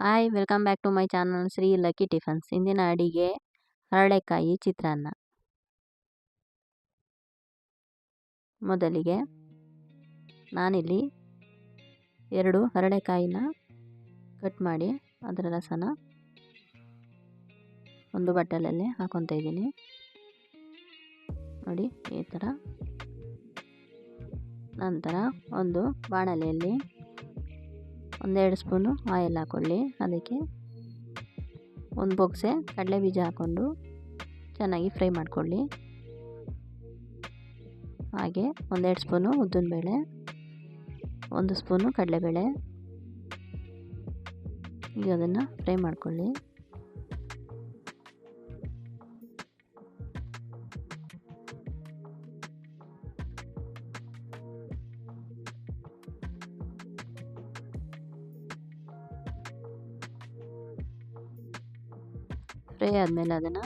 Hi welcome back to my channel Shri lucky tiffins ಇಂದಿನ ಅಡಿಗೆ ಹರಳೆಕಾಯಿ ಚಿತ್ರಾನ್ನ. ಮೊದಲಿಗೆ ನಾನಿಲ್ಲಿ ಎರಡು ಹರಳೆಕಾಯಿನ ಕಟ್ ಮಾಡಿ ಅದರ ರಸನ ಒಂದು ಬಟ್ಟಲಲ್ಲಿ ಹಾಕೊತಾ ಇದ್ದೀನಿ. ನೋಡಿ, ಈ ಥರ ನಂತರ ಒಂದು ಬಾಣಲೆಯಲ್ಲಿ ಒಂದೆರಡು ಸ್ಪೂನು ಆಯಿಲ್ ಹಾಕ್ಕೊಳ್ಳಿ. ಅದಕ್ಕೆ ಒಂದು ಬೊಗ್ಸೆ ಕಡಲೆ ಬೀಜ ಹಾಕ್ಕೊಂಡು ಚೆನ್ನಾಗಿ ಫ್ರೈ ಮಾಡಿಕೊಳ್ಳಿ. ಹಾಗೆ ಒಂದೆರಡು ಸ್ಪೂನು ಉದ್ದಿನಬೇಳೆ, ಒಂದು ಸ್ಪೂನು ಕಡಲೆಬೇಳೆ. ಈಗ ಅದನ್ನು ಫ್ರೈ ಮಾಡ್ಕೊಳ್ಳಿ. ಫ್ರೈ ಆದಮೇಲೆ ಅದನ್ನು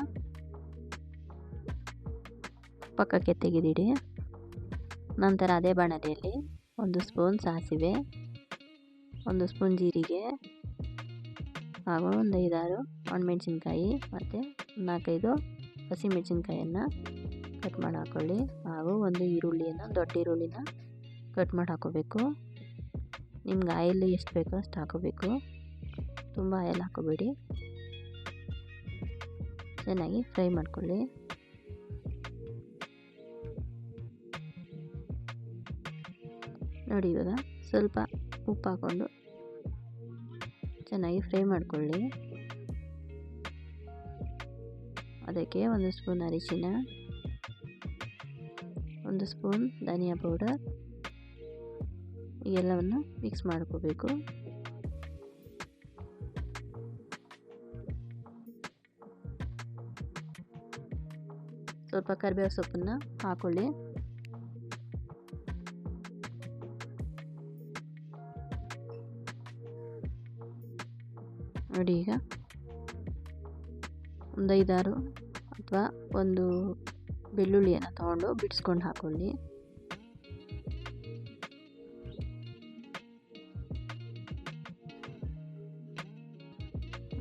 ಪಕ್ಕಕ್ಕೆ ತೆಗೆದಿಡಿ. ನಂತರ ಅದೇ ಬಾಣಲೆಯಲ್ಲಿ ಒಂದು ಸ್ಪೂನ್ ಸಾಸಿವೆ, ಒಂದು ಸ್ಪೂನ್ ಜೀರಿಗೆ, ಹಾಗೂ ಒಂದು ಐದಾರು ಒಣಮೆಣಸಿನ್ಕಾಯಿ ಮತ್ತು ನಾಲ್ಕೈದು ಹಸಿಮೆಣಸಿನ್ಕಾಯನ್ನು ಕಟ್ ಮಾಡಿ ಹಾಕ್ಕೊಳ್ಳಿ ಹಾಗೂ ಒಂದು ಈರುಳ್ಳಿಯನ್ನು, ದೊಡ್ಡ ಈರುಳ್ಳಿನ ಕಟ್ ಮಾಡಿ ಹಾಕೋಬೇಕು. ನಿಮ್ಗೆ ಆಯಿಲ್ ಎಷ್ಟು ಬೇಕೋ ಅಷ್ಟು ಹಾಕೋಬೇಕು. ತುಂಬ ಆಯಿಲ್ ಹಾಕೋಬೇಡಿ. ಚೆನ್ನಾಗಿ ಫ್ರೈ ಮಾಡ್ಕೊಳ್ಳಿ. ನೋಡಿ ಇವಾಗ ಸ್ವಲ್ಪ ಉಪ್ಪು ಹಾಕ್ಕೊಂಡು ಚೆನ್ನಾಗಿ ಫ್ರೈ ಮಾಡ್ಕೊಳ್ಳಿ. ಅದಕ್ಕೆ ಒಂದು ಸ್ಪೂನ್ ಅರಿಶಿನ, ಒಂದು ಸ್ಪೂನ್ ಧನಿಯಾ ಪೌಡರ್ ಎಲ್ಲವನ್ನು ಮಿಕ್ಸ್ ಮಾಡ್ಕೋಬೇಕು. ಸ್ವಲ್ಪ ಕರಿಬೇವು ಸೊಪ್ಪನ್ನು ಹಾಕೊಳ್ಳಿ. ನೋಡಿ ಈಗ ಒಂದು ಐದಾರು ಅಥವಾ ಒಂದು ಬೆಳ್ಳುಳ್ಳಿಯನ್ನು ತಗೊಂಡು ಬಿಡಿಸ್ಕೊಂಡು ಹಾಕೊಳ್ಳಿ.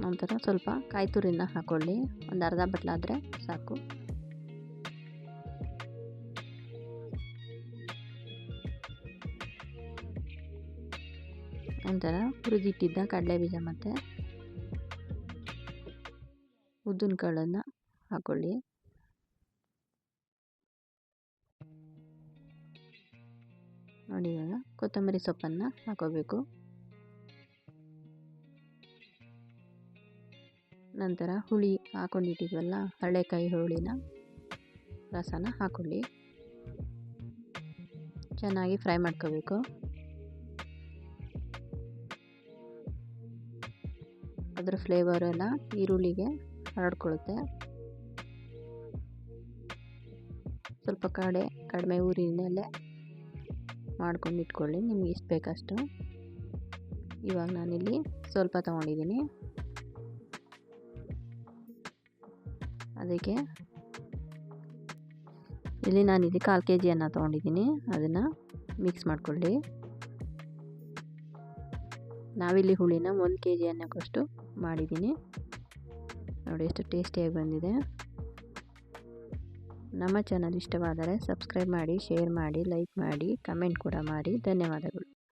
ನಂತರ ಸ್ವಲ್ಪ ಕಾಯಿ ತುರಿನ ಹಾಕೊಳ್ಳಿ. ಒಂದು ಅರ್ಧ ಬಟ್ಲಾದರೆ ಸಾಕು. ನಂತರ ಹುರಿದಿಟ್ಟಿದ್ದ ಕಡಲೆ ಬೀಜ ಮತ್ತು ಉದ್ದಿನ ಕಾಳನ್ನು ಹಾಕೊಳ್ಳಿ. ನೋಡಿ ಇವಾಗ ಕೊತ್ತಂಬರಿ ಸೊಪ್ಪನ್ನು ಹಾಕೋಬೇಕು. ನಂತರ ಹುಳಿ ಹಾಕೊಂಡಿಟ್ಟಿದ್ವಲ್ಲ ಹಳೆಕಾಯಿ ಹುಳಿನ ರಸನ ಹಾಕೊಳ್ಳಿ. ಚೆನ್ನಾಗಿ ಫ್ರೈ ಮಾಡ್ಕೋಬೇಕು. ಅದರ ಫ್ಲೇವರ್ ಎಲ್ಲ ಈರುಳ್ಳಿಗೆ ಹರಡ್ಕೊಳ್ಳುತ್ತೆ ಸ್ವಲ್ಪ ಕಡೆ, ಕಡಿಮೆ ಊರಿನಲ್ಲೇ ಮಾಡ್ಕೊಂಡು ಇಟ್ಕೊಳ್ಳಿ, ನಿಮ್ಗೆ ಎಷ್ಟು ಬೇಕಷ್ಟು. ಇವಾಗ ನಾನಿಲ್ಲಿ ಸ್ವಲ್ಪ ತೊಗೊಂಡಿದ್ದೀನಿ. ಅದಕ್ಕೆ ಇಲ್ಲಿ ನಾನಿಲ್ಲಿ ಕಾಲು ಕೆ ಜಿಯನ್ನು ತೊಗೊಂಡಿದ್ದೀನಿ. ಅದನ್ನು ಮಿಕ್ಸ್ ಮಾಡ್ಕೊಳ್ಳಿ. ನಾವಿಲ್ಲಿ ಹುಳಿನ ಒಂದು ಕೆ ಜಿ ಅನ್ನೋಕ್ಕಷ್ಟು ಮಾಡಿದ್ದೀನಿ. ನೋಡಿ, ಎಷ್ಟು ಟೇಸ್ಟಿಯಾಗಿ ಬಂದಿದೆ. ನಮ್ಮ ಚಾನಲ್ ಇಷ್ಟವಾದರೆ ಸಬ್ಸ್ಕ್ರೈಬ್ ಮಾಡಿ, ಶೇರ್ ಮಾಡಿ, ಲೈಕ್ ಮಾಡಿ, ಕಮೆಂಟ್ ಕೂಡ ಮಾಡಿ. ಧನ್ಯವಾದಗಳು.